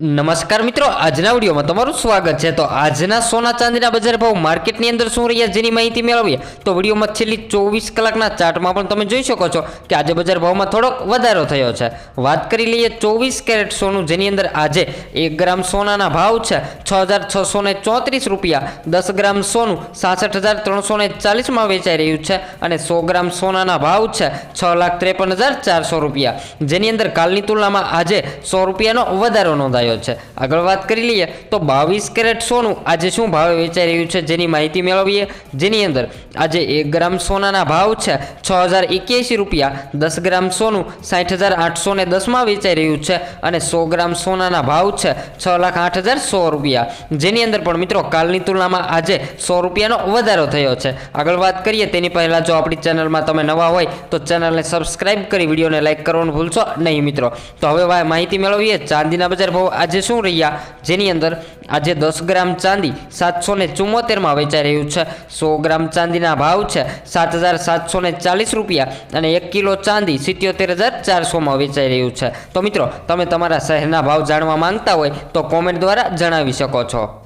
નમસ્કાર મિત્રો, આજના વિડીયોમાં તમારું સ્વાગત છે. તો આજના સોના ચાંદીના બજાર ભાવ માર્કેટની અંદર શું રહ્યા જેની માહિતી મેળવીએ? તો વિડીયોમાં છેલ્લી ચોવીસ કલાકના ચાર્ટમાં પણ તમે જોઈ શકો છો કે આજે બજાર ભાવમાં થોડોક વધારો થયો છે. વાત કરી લઈએ ચોવીસ કેરેટ સોનું, જેની અંદર આજે એક ગ્રામ સોનાના ભાવ છે છ હજાર છસો ને ચોત્રીસ રૂપિયા. દસ ગ્રામ સોનું સાસઠ હજાર ત્રણસો ને ચાલીસમાં વેચાઈ રહ્યું છે અને સો ગ્રામ સોનાના ભાવ છે છ લાખ ત્રેપન હજાર ચારસો રૂપિયા. જેની અંદર કાલની તુલનામાં આજે સો રૂપિયાનો વધારો નોંધાયો છે. આગળ વાત કરી લઈએ તો બાવીસ કેરેટ સોનું આજે શું ભાવે વેચાઈ રહ્યું છે જેની માહિતી મેળવીએ? જેની અંદર આજે એક ગ્રામ સોનાના ભાવ છે છ હજાર એક્યાસી રૂપિયા, દસ ગ્રામ સોનું સાઠ હજાર આઠસો ને દસમાં વેચાઈ રહ્યું છે અને સો ગ્રામ સોનાના ભાવ છે છ લાખ આઠ હજાર સો રૂપિયા. જેની અંદર પણ મિત્રો કાલની તુલનામાં આજે સો રૂપિયાનો વધારો થયો છે. આગળ વાત કરીએ તેની પહેલાં જો આપણી ચેનલમાં તમે નવા હોય તો ચેનલને સબસ્ક્રાઇબ કરી વિડીયોને લાઇક કરવાનું ભૂલશો નહીં મિત્રો. તો હવે માહિતી મેળવીએ ચાંદીના બજાર ભાવ આજે શું રહ્યા? જેની અંદર આજે દસ ગ્રામ ચાંદી સાતસો ને ચુમ્મોતેરમાં વેચાઈ રહ્યું છે. સો ગ્રામ ચાંદીના ભાવ છે સાત હજાર સાતસો ને ચાલીસ રૂપિયા અને એક કિલો ચાંદી સિત્યોતેર હજાર ચારસોમાં વેચાઈ રહ્યું છે. તો મિત્રો, તમે તમારા શહેરના ભાવ જાણવા માંગતા હોય તો કોમેન્ટ દ્વારા જણાવી શકો છો.